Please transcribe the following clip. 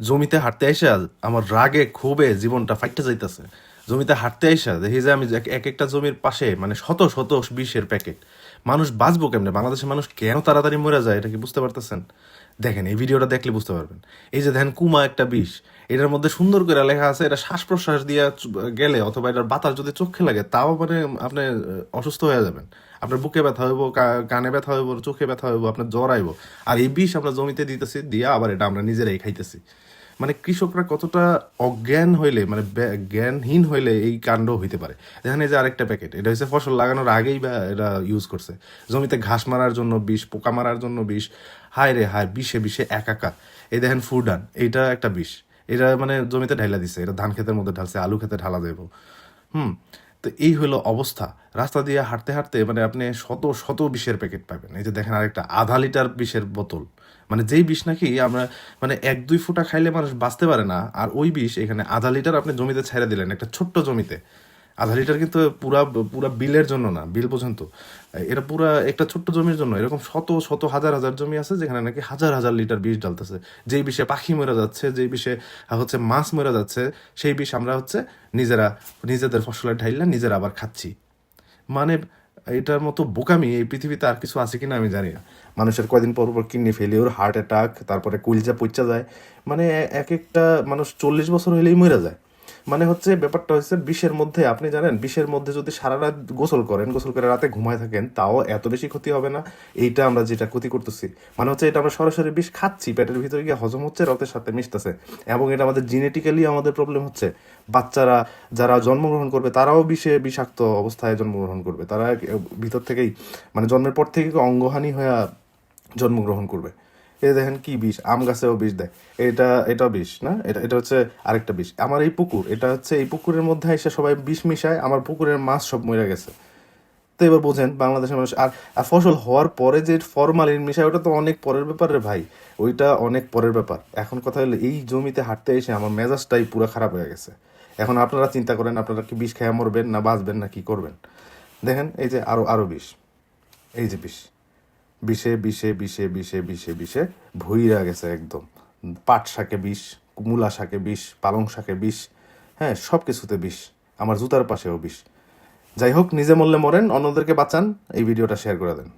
জমিতে হাঁটতে আইসা আমার রাগে ক্ষোভে জীবনটা ফাইটে যাইতেছে। জমিতে হাঁটতে আইসা দেখি যে আমি এক একটা জমির পাশে মানে শত শত বিষের প্যাকেট। মানুষ বাঁচবো কেমনে? বাংলাদেশের মানুষ কেন তাড়াতাড়ি মরে যায়? এটা কি বুঝতে পারতেছেন? দেখেন, এই ভিডিওটা দেখলে বুঝতে পারবেন। এই যে দেখেন কুমা একটা বিষ। এটার মধ্যে সুন্দর করে লেখা আছে, এটা শ্বাস প্রশ্বাস দিয়ে গেলে অথবা এটার বাতাস যদি চোখে লাগে, তাও মানে আপনি অসুস্থ হয়ে যাবেন। আপনার বুকে ব্যথা হইব কানে ব্যথা হইব, চোখে ব্যথা হইব, আপনার জ্বর আইব। আর এই বিষ আমরা জমিতে দিতেছি, দিয়ে আবার এটা আমরা নিজেরাই খাইতেছি। মানে কৃষকরা কতটা অজ্ঞান হইলে মানে জ্ঞানহীন হইলে এই কাণ্ড হইতে পারে? এখানে যে আরেকটা প্যাকেট এটা হচ্ছে ফসল লাগানোর আগেই বা এটা ইউজ করছে। জমিতে ঘাস মারার জন্য বিষ, পোকা মারার জন্য বিষ, হায় রে হায়, বিষে বিষে একাকার। এই দেখেন ফুডান এইটা একটা বিষ। এটা মানে জমিতে ঢাইলা দিছে এটা ধান ক্ষেতের মধ্যে ঢালছে, আলু ক্ষেতে ঢালা দেব। হুম তো এই হলো অবস্থা। রাস্তা দিয়ে হাঁটতে হাঁটতে মানে আপনি শত শত বিষের প্যাকেট পাবেন। এই যে দেখেন আরেকটা আধা লিটার বিষের বোতল। মানে যেই বিষ নাকি আমরা মানে এক, দুই ফুটা খাইলে মানুষ বাঁচতে পারে না, আর ওই বিষ এখানে আধা লিটার আপনি জমিতে ছেড়ে দিলেন, একটা ছোট্ট জমিতে। আধা লিটার কিন্তু পুরা পুরা বিলের জন্য না, বিল পর্যন্ত। এটা পুরা একটা ছোট্ট জমির জন্য। এরকম শত শত, হাজার হাজার জমি আছে যেখানে নাকি হাজার হাজার লিটার বিষ ডালতেছে যেই বিষে পাখি মরে যাচ্ছে, যেই বিষে হচ্ছে মাছ মরে যাচ্ছে, সেই বিষ আমরা হচ্ছে নিজেরা, নিজেদের ফসলের ঢাইলা নিজেরা আবার খাচ্ছি। মানে এটার মতো বোকামি এই পৃথিবীতে আর কিছু আছে কিনা আমি জানি না। মানুষের কয়দিন পর পর কিডনি ফেলিওর হার্ট অ্যাটাক তারপরে কুলজা পচা যায়। মানে এক একটা মানুষ চল্লিশ বছর হইলেই মরে যায়। মানে হচ্ছে ব্যাপারটা হচ্ছে বিষের মধ্যে, আপনি জানেন, বিষের মধ্যে যদি সারা রাত গোসল করেন, গোসল করে রাতে ঘুমায় থাকেন, তাও এত বেশি ক্ষতি হবে না। এইটা আমরা যেটা ক্ষতি করতেছি মানে হচ্ছে এটা আমরা সরাসরি বিষ খাচ্ছি, পেটের ভিতরে গিয়ে হজম হচ্ছে, রক্তের সাথে মিশতেছে। এবং এটা আমাদের জেনেটিক্যালি আমাদের প্রবলেম হচ্ছে। বাচ্চারা যারা জন্মগ্রহণ করবে, তারাও বিষে বিষাক্ত অবস্থায় জন্মগ্রহণ করবে। তারা ভিতর থেকেই মানে জন্মের পর থেকে অঙ্গহানি হয়ে জন্মগ্রহণ করবে। এই দেখেন কি বিষ, আম গাছেও বিষ দেয়। এটা এটাও বিষ, না? এটা এটা হচ্ছে আরেকটা বিষ। আমার এই পুকুর, এটা হচ্ছে এই পুকুরের মধ্যে এসে সবাই বিষ মিশায়, আমার পুকুরের মাছ সব মরে গেছে। তো এবার বোঝেন, বাংলাদেশের মানুষ, আর ফসল হওয়ার পরে যে ফরমালিন মিশায়, ওটা তো অনেক পরের ব্যাপার রে ভাই। ওইটা অনেক পরের ব্যাপার। এখন কথা হলো, এই জমিতে হাঁটতে এসে আমার মেজাজটাই পুরো খারাপ হয়ে গেছে। এখন আপনারা চিন্তা করেন, আপনারা কি বিষ খেয়ে মরবেন না বাঁচবেন না কি করবেন? দেখেন, এই যে আরও আরও বিষ। এই যে বিষ। বিষে বিষে বিষে বিষে বিষে বিষে ভুইরা গেছে একদম। পাট শাকে বিষ, মূলা শাকে বিষ, পালং শাকে বিষ হ্যাঁ সব কিছুতে বিষ। আমার জুতার পাশেও বিষ। যাই হোক, নিজে মরলে মরেন, অন্যদেরকে বাঁচান, এই ভিডিওটা শেয়ার করে দেন।